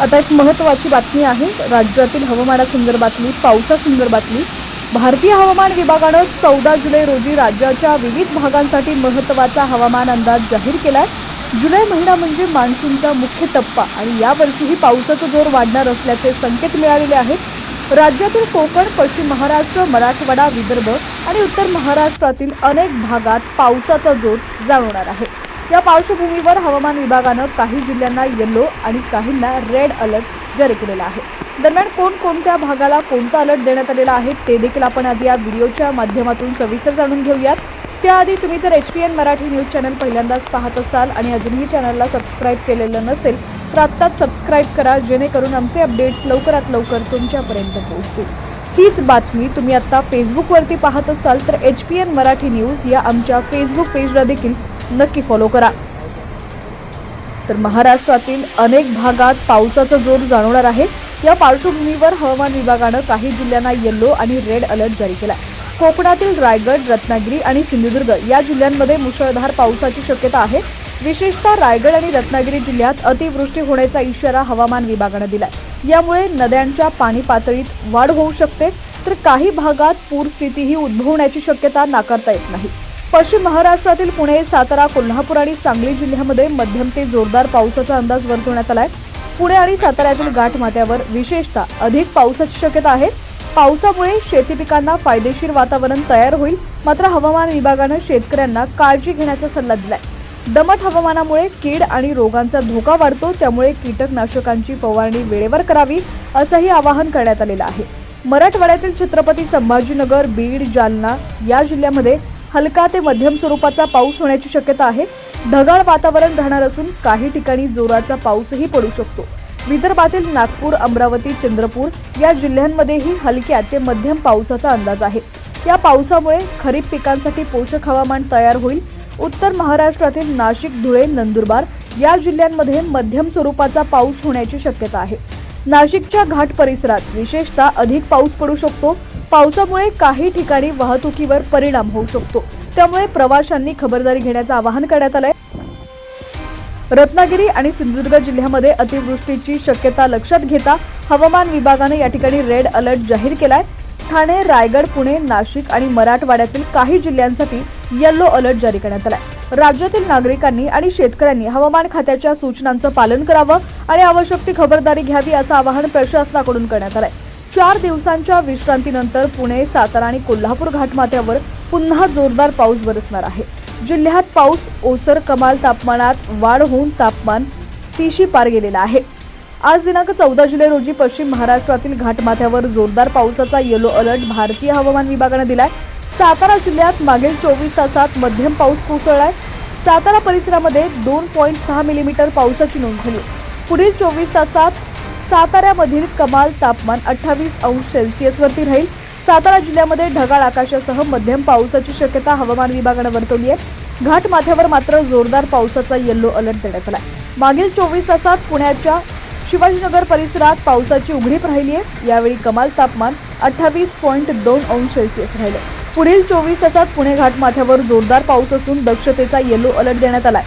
आता एक महत्त्वाची बातमी आहे. राज्यातील हवामानासंदर्भातली पावसासंदर्भातली. भारतीय हवामान विभागानं चौदा जुलै रोजी राज्याच्या विविध भागांसाठी महत्त्वाचा हवामान अंदाज जाहीर केला आहे जुलै महिना म्हणजे मान्सूनचा मुख्य टप्पा आणि यावर्षीही पावसाचा जोर वाढणार असल्याचे संकेत मिळालेले आहेत. राज्यातील कोकण पश्चिम महाराष्ट्र मराठवाडा विदर्भ आणि उत्तर महाराष्ट्रातील अनेक भागात पावसाचा जोर जाणवणार आहे. या पार्श्वभूमीवर हवामान विभागानं काही जिल्ह्यांना येलो आणि काहींना रेड अलर्ट जारी केलेला आहे. दरम्यान कोणकोणत्या भागाला कोणता अलर्ट देण्यात आलेला आहे ते देखील आपण आज या व्हिडिओच्या माध्यमातून सविस्तर जाणून घेऊयात. त्याआधी तुम्ही जर H P N Marathi news channel पहिल्यांदाच पाहत असाल आणि अजूनही चॅनलला सबस्क्राईब केलेलं नसेल तर आत्ताच सबस्क्राईब करा जेणेकरून आमचे अपडेट्स लवकरात लवकर तुमच्यापर्यंत पोहोचतील. हीच बातमी तुम्ही आत्ता फेसबुकवरती पाहत असाल तर H P N Marathi news या आमच्या फेसबुक पेजला देखील नक्की फॉलो करा. तर महाराष्ट्रातील अनेक भागात पावसाचा जोर जाणवणार आहे. या पार्श्वभूमीवर हवामान विभागानं काही जिल्ह्यांना येलो आणि रेड अलर्ट जारी केला कोकणातील रायगड रत्नागिरी आणि सिंधुदुर्ग या जिल्ह्यांमध्ये मुसळधार पावसाची शक्यता आहे. विशेषतः रायगड आणि रत्नागिरी जिल्ह्यात अतिवृष्टी होण्याचा इशारा हवामान विभागानं दिला यामुळे नद्यांच्या पाणी पातळीत वाढ होऊ शकते. तर काही भागात पूरस्थितीही उद्भवण्याची शक्यता नाकारता येत नाही. पश्चिम महाराष्ट्रातील पुणे सातारा कोल्हापूर आणि सांगली जिल्ह्यामध्ये मध्यम ते जोरदार पावसाचा अंदाज वर्तवण्यात आलाय. पुणे आणि साताऱ्यातील गाठमाथ्यावर विशेषतः अधिक पावसाची शक्यता आहे. पावसामुळे शेती पिकांना फायदेशीर वातावरण तयार होईल. मात्र हवामान विभागानं शेतकऱ्यांना काळजी घेण्याचा सल्ला दिलाय. दमट हवामानामुळे कीड आणि रोगांचा धोका वाढतो त्यामुळे कीटकनाशकांची फवारणी वेळेवर करावी असंही आवाहन करण्यात आलेलं आहे. मराठवाड्यातील छत्रपती संभाजीनगर बीड जालना या जिल्ह्यामध्ये हलका ते मध्यम स्वरूपाचा पाऊस होण्याची शक्यता आहे. ढगाळ वातावरण राहणार असून काही ठिकाणी जोराचा पाऊसही पडू शकतो. विदर्भातील नागपूर अमरावती चंद्रपूर या जिल्ह्यांमध्येही हलक्या ते मध्यम पावसाचा अंदाज आहे. या पावसामुळे खरीप पिकांसाठी पोषक हवामान तयार होईल. उत्तर महाराष्ट्रातील नाशिक धुळे नंदुरबार या जिल्ह्यांमध्ये मध्यम स्वरूपाचा पाऊस होण्याची शक्यता आहे. नाशिकच्या घाट परिसरात. विशेषतः अधिक पाऊस पडू शकतो. पावसामुळे काही ठिकाणी वाहतुकीवर परिणाम होऊ शकतो. त्यामुळे प्रवाशांनी खबरदारी घेण्याचं आवाहन करण्यात आलंय. रत्नागिरी आणि सिंधुदुर्ग जिल्ह्यामध्ये अतिवृष्टीची शक्यता लक्षात घेता हवामान विभागाने या ठिकाणी रेड अलर्ट जाहीर केलाय. ठाणे रायगड पुणे नाशिक आणि मराठवाड्यातील काही जिल्ह्यांसाठी येलो अलर्ट जारी करण्यात आलाय. राज्यातील नागरिकांनी आणि शेतकऱ्यांनी हवामान खात्याच्या सूचनांचं पालन करावं आणि आवश्यक ती खबरदारी घ्यावी असं आवाहन प्रशासनाकडून करण्यात आलंय. चार दिवसांच्या विश्रांतीनंतर पुणे सातारा आणि कोल्हापूर घाटमाथ्यावर पुन्हा जोरदार पाऊस बरसणार आहे. जिल्ह्यात पाऊस ओसर कमाल तापमानात वाढ होऊन तापमान तीशी पार गेलेलं आहे. आज दिनांक चौदा जुलै रोजी पश्चिम महाराष्ट्रातील घाटमाथ्यावर जोरदार पावसाचा येलो अलर्ट भारतीय हवामान विभागानं दिलाय. सातारा जिल्ह्यात मागील चोवीस तासात मध्यम पाऊस कोसळलाय. सातारा परिसरामध्ये दोन पॉईंट सहा मिलीमीटर पावसाची नोंद झाली. पुढील चोवीस तासात साताऱ्यामधील कमाल तापमान अठ्ठावीस अंश सेल्सिअसवरती राहील. सातारा जिल्ह्यामध्ये ढगाळ आकाशासह मध्यम पावसाची शक्यता हवामान विभागानं वर्तवली आहे. घाटमाथ्यावर मात्र जोरदार पावसाचा येल्लो अलर्ट देण्यात आला मागील चोवीस तासात पुण्याच्या शिवाजीनगर परिसरात पावसाची उघडीप राहिली आहे. यावेळी कमाल तापमान अठ्ठावीस पॉईंट दोन अंश सेल्सिअस राहिले. पुढील चोवीस तासात पुणे घाटमाथ्यावर जोरदार पाऊस असून दक्षतेचा येलो अलर्ट देण्यात आलाय.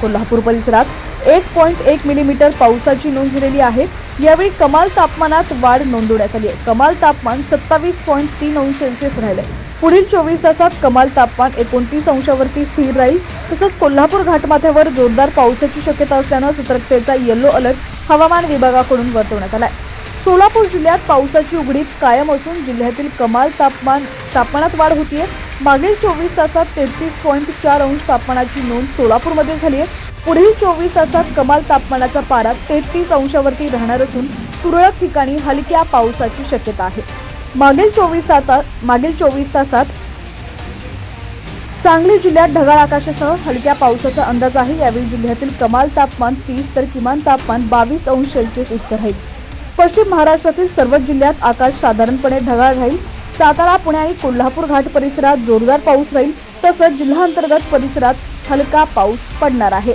कोल्हापूर परिसरात एक पॉईंट एक मिलीमीटर पावसाची नोंद झालेली आहे. यावेळी कमाल तापमानात वाढ नोंदवण्यात आली आहे. कमाल तापमान सत्तावीस पॉईंट तीन अंश सेल्सिअस राहिलंय. पुढील चोवीस तासात कमाल तापमान एकोणतीस अंशावरती स्थिर राहील. तसंच कोल्हापूर घाटमाथ्यावर जोरदार पावसाची शक्यता असल्यानं सतर्कतेचा येलो अलर्ट हवामान विभागाकडून वर्तवण्यात आला आहे सोलापूर जिल्ह्यात पावसाची उघडीप कायम असून जिल्ह्यातील कमाल तापमान तापमानात वाढ होतीये. मागील चोवीस तासात तेहतीस पॉईंट चार अंश तापमानाची नोंद सोलापूरमध्ये झाली आहे. पुढील चोवीस तासात कमाल तापमानाचा पारा तेहतीस अंशावरती राहणार असून तुरळक ठिकाणी हलक्या पावसाची शक्यता आहे. मागील चोवीस तासात मागील चोवीस तासात सांगली जिल्ह्यात ढगाळ आकाशासह हलक्या पावसाचा अंदाज आहे. यावेळी जिल्ह्यातील कमाल तापमान तीस तर किमान तापमान बावीस अंश सेल्सिअस इतकं राहील पश्चिम महाराष्ट्रातील सर्वच जिल्ह्यात आकाश साधारणपणे ढगाळ राहील. सातारा पुणे आणि कोल्हापूर घाट परिसरात जोरदार पाऊस राहील. तसंच जिल्हांतर्गत परिसरात हलका पाऊस पडणार आहे.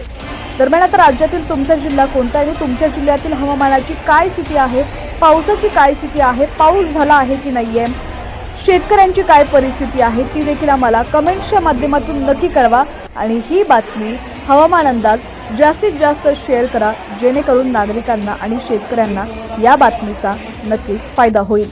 दरम्यान आता राज्यातील तुमचा जिल्हा कोणता आणि तुमच्या जिल्ह्यातील हवामानाची काय स्थिती आहे? पावसाची काय स्थिती आहे? पाऊस झाला आहे की नाही आहे शेतकऱ्यांची काय परिस्थिती आहे? ती देखील आम्हाला कमेंट्सच्या माध्यमातून नक्की कळवा. आणि ही बातमी हवामान अंदाज जास्तीत जास्त शेअर करा जेणेकरून नागरिकांना आणि शेतकऱ्यांना या बातमीचा नक्कीच फायदा होईल.